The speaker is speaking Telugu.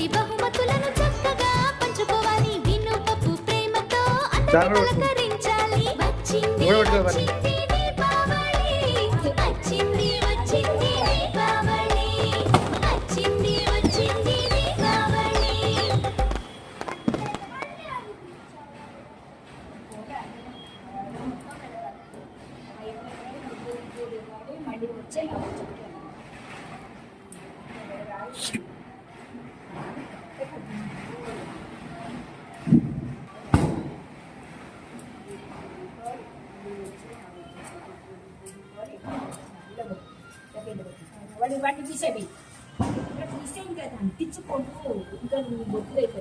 ఇంటి బహుమతులను చక్కగా పంచుకోవాలి. విను పప్పు ప్రేమతో అందరూ పలకరించాలి. వచ్చింది వచ్చింది దీపావళి వాడి వాటిని తీసేవి తీసే ఇంకా అంటించుకోండు ఇంకా నువ్వు బొత్తులు అయిపోయి